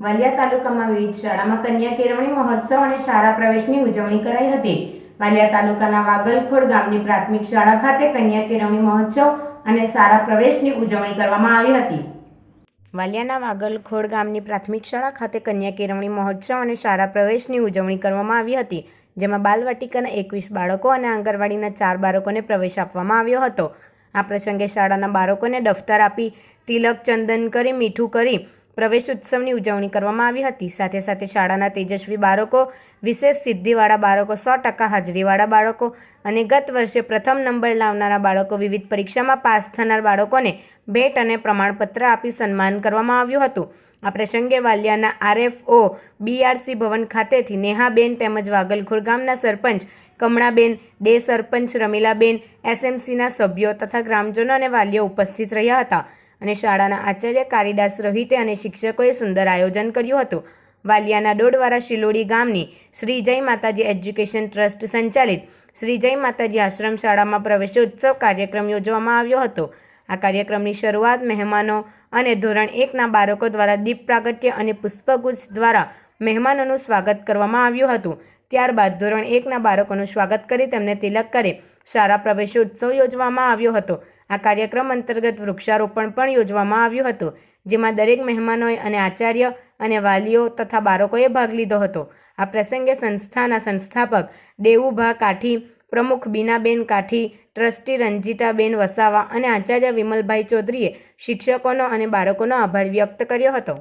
વાલિયા તાલુકામાં વિવિધ શાળામાં કન્યા કેળવણી મહોત્સવ અને શાળા પ્રવેશની ઉજવણી કરાઈ હતી. વાલિયા તાલુકાના વાગલખોડ ગામની પ્રાથમિક શાળા ખાતે કન્યા કેળવણી મહોત્સવ અને શાળા પ્રવેશની ઉજવણી કરવામાં આવી હતી. વાલિયાના વાગલખોડ ગામની પ્રાથમિક શાળા ખાતે કન્યા કેળવણી મહોત્સવ અને શાળા પ્રવેશની ઉજવણી કરવામાં આવી હતી, જેમાં બાલવાટિકાના એકવીસ બાળકો અને આંગણવાડીના ચાર બાળકોને પ્રવેશ આપવામાં આવ્યો હતો. આ પ્રસંગે શાળાના બાળકોને દફતર આપી તિલક ચંદન કરી, મીઠું કરી પ્રવેશ ઉત્સવની ઉજવણી કરવામાં આવી હતી. સાથે સાથે શાળાના તેજસ્વી બાળકો, વિશેષ સિદ્ધિવાળા બાળકો, સો ટકા હાજરીવાળા બાળકો અને ગત વર્ષે પ્રથમ નંબર લાવનારા બાળકો વિવિધ પરીક્ષામાં પાસ થનાર બાળકોને ભેટ અને પ્રમાણપત્ર આપી સન્માન કરવામાં આવ્યું હતું. આ પ્રસંગે વાલિયાના આરએફઓ બીઆરસી ભવન ખાતેથી નેહાબેન તેમજ વાગલખોર ગામના સરપંચ કમળાબેન, ડે સરપંચ રમીલાબેન, એસએમસીના સભ્યો તથા ગ્રામજનો અને વાલીઓ ઉપસ્થિત રહ્યા હતા. અને શાળાના આચાર્ય કાલિદાસ રહિતે અને શિક્ષકોએ સુંદર આયોજન કર્યું હતું. વાલિયાના ડોડવારા શિલોડી ગામની શ્રી જય માતાજી એજ્યુકેશન ટ્રસ્ટ સંચાલિત શ્રી જય માતાજી આશ્રમ શાળામાં પ્રવેશોત્સવ કાર્યક્રમ યોજવામાં આવ્યો હતો. આ કાર્યક્રમની શરૂઆત મહેમાનો અને ધોરણ એકના બાળકો દ્વારા દીપ પ્રાગટ્ય અને પુષ્પગુચ્છ દ્વારા મહેમાનોનું સ્વાગત કરવામાં આવ્યું હતું. ત્યારબાદ ધોરણ એકના બાળકોનું સ્વાગત કરી તેમને તિલક કરી શાળા પ્રવેશોત્સવ યોજવામાં આવ્યો હતો. આ કાર્યક્રમ અંતર્ગત વૃક્ષારોપણ પણ યોજવામાં આવ્યું હતું, જેમાં દરેક મહેમાનોએ અને આચાર્ય અને વાલીઓ તથા બાળકોએ ભાગ લીધો હતો. આ પ્રસંગે સંસ્થાના સંસ્થાપક દેવુભા કાઠી, પ્રમુખ બીનાબેન કાઠી, ટ્રસ્ટી રંજીતાબેન વસાવા અને આચાર્ય વિમલભાઈ ચૌધરીએ શિક્ષકોનો અને બાળકોનો આભાર વ્યક્ત કર્યો હતો.